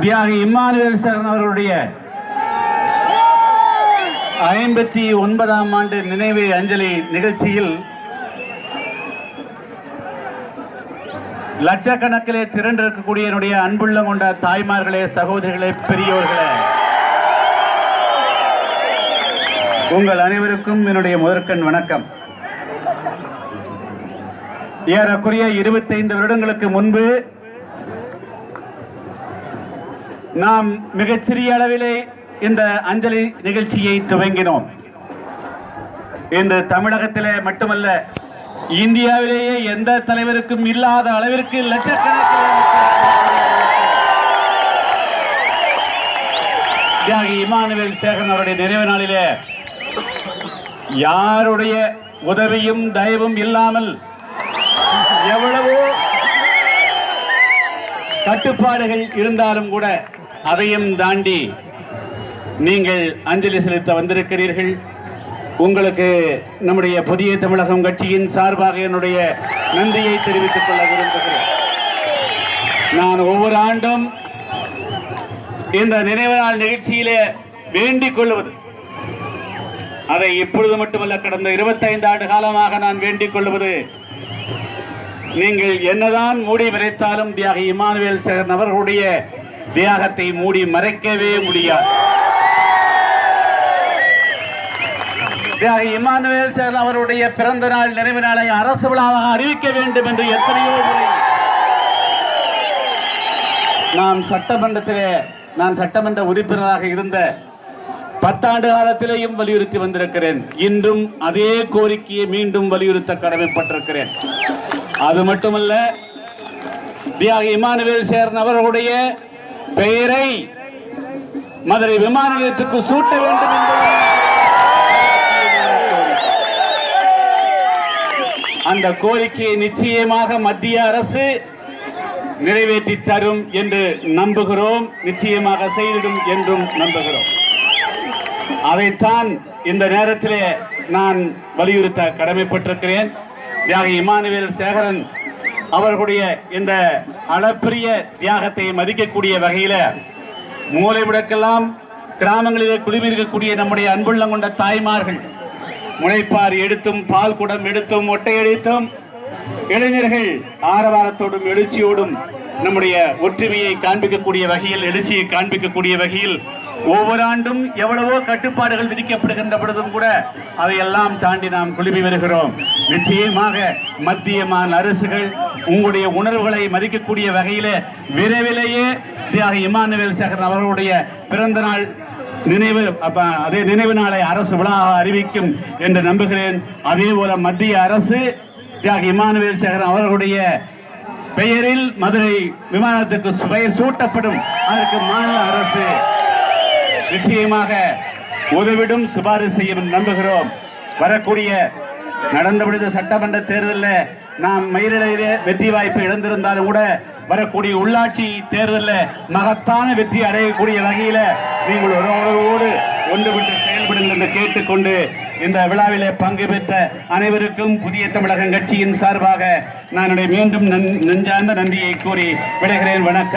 தியாகி இம்மானுவேல் சரண் அவர்களுடைய ஐம்பத்தி ஒன்பதாம் ஆண்டு நினைவு அஞ்சலி நிகழ்ச்சியில் லட்சக்கணக்கிலே திரண்டிருக்கக்கூடிய என்னுடைய அன்புள்ள கொண்ட தாய்மார்களே சகோதரிகளே பெரியோர்களே. உங்கள் அனைவருக்கும் என்னுடைய முதற்கண் வணக்கம். ஏறக்குறைய இருபத்தைந்து வருடங்களுக்கு முன்பு நாம் மிகச்சிறிய அளவிலே இந்த அஞ்சலி நிகழ்ச்சியை துவங்கினோம். இன்று தமிழகத்திலே மட்டுமல்ல இந்தியாவிலேயே எந்த தலைவருக்கும் இல்லாத அளவிற்கு லட்சக்கணக்கில் இமானுவேல் சேகன் அவருடைய நிறைவு நாளிலே யாருடைய உதவியும் தயவும் இல்லாமல் எவ்வளவோ கட்டுப்பாடுகள் இருந்தாலும் கூட அதையும் தாண்டி நீங்கள் அஞ்சலி செலுத்த வந்திருக்கிறீர்கள். உங்களுக்கு நம்முடைய புதிய தமிழகம் கட்சியின் சார்பாக என்னுடைய நன்றியை தெரிவித்துக் கொள்ள விரும்புகிறேன். நான் ஒவ்வொரு ஆண்டும் இந்த நினைவு நாள் நிகழ்ச்சியிலே வேண்டிக் கொள்வது அதை இப்பொழுது மட்டுமல்ல கடந்த 25 ஆண்டு காலமாக நான் வேண்டிக் கொள்வது. நீங்கள் என்னதான் மூடி விரைத்தாலும் தியாகி இமானுவேல் சேகரன் அவர்களுடைய தியாகத்தை மூடி மறைக்கவே முடியாது. தியாகி இமானுவேல் சேர்ந்த அவருடைய பிறந்த நாள் நிறைவு நாளை அரசு விழாவாக அறிவிக்க வேண்டும் என்று எத்தனையோ முறை நாம் சட்டமன்றத்திலே நான் சட்டமன்ற உறுப்பினராக இருந்த பத்தாண்டு காலத்திலேயும் வலியுறுத்தி வந்திருக்கிறேன். இன்றும் அதே கோரிக்கையை மீண்டும் வலியுறுத்த கடமைப்பட்டிருக்கிறேன். அது மட்டுமல்ல தியாகி இமானுவேல் சேர்ந்த அவர்களுடைய பெயரை மதுரை விமான நிலையத்துக்கு சூட்ட வேண்டும் என்பது அந்த கோரிக்கையை நிச்சயமாக மத்திய அரசு நிறைவேற்றி தரும் என்று நம்புகிறோம். நிச்சயமாக செய்திடும் என்றும் நம்புகிறோம். அதைத்தான் இந்த நேரத்திலே நான் வலியுறுத்த கடமைப்பட்டிருக்கிறேன். தியாகி இமானுவேல் சேகரன் அவர்களுடைய இந்த அளப்பரிய தியாகத்தை மதிக்கக்கூடிய வகையில மூளை முடக்கெல்லாம் கிராமங்களிலே குடிமிருக்கக்கூடிய நம்முடைய அன்புள்ளம் கொண்ட தாய்மார்கள் முளைப்பார் எடுத்தும் பால் குடம் எடுத்தும் ஒட்டையடித்தும் இளைஞர்கள் ஆரவாரத்தோடும் எழுச்சியோடும் நம்முடைய ஒற்றுமையை காண்பிக்கக்கூடிய வகையில் எழுச்சியை காண்பிக்கக்கூடிய வகையில் ஒவ்வொரு ஆண்டும் எவ்வளவோ கட்டுப்பாடுகள் விதிக்கப்படுகின்ற பொழுதும் கூட அதையெல்லாம் தாண்டி நாம் குழுமி வருகிறோம். நிச்சயமாக மத்திய மாநில அரசுகள் உங்களுடைய உணர்வுகளை மதிக்கக்கூடிய வகையில விரைவிலேயே தியாக இமானுவேல் சேகரன் அவர்களுடைய பிறந்த நாள் நினைவு அதே நினைவு நாளை அரசு விழாவாக அறிவிக்கும் என்று நம்புகிறேன். அதே போல மத்திய அரசு தியாக இமானுவேல் சேகரன் அவர்களுடைய பெயரில் மதுரை விமானத்துக்கு பெயர் சூட்டப்படும். அதற்கு மாநில அரசு நிச்சயமாக உதவிடும் சிபாரிசு செய்யும் நம்புகிறோம். வரக்கூடிய நடந்து முடிந்த சட்டமன்ற தேர்தலில் நாம் மயிரிழையிலே வெற்றி வாய்ப்பு இழந்திருந்தாலும் கூட வரக்கூடிய உள்ளாட்சி தேர்தலில் மகத்தான வெற்றி அடையக்கூடிய வகையில் நீங்கள் உறவோடு ஒன்றுபட்டு செயல்படுங்கள் என்று கேட்டுக்கொண்டு இந்த விழாவிலே பங்கு பெற்ற அனைவருக்கும் புதிய தமிழகம் கட்சியின் சார்பாக நான் என்னுடைய மீண்டும் நன்- நெஞ்சார்ந்த நன்றியை கூறி விடைகிறேன். வணக்கம்.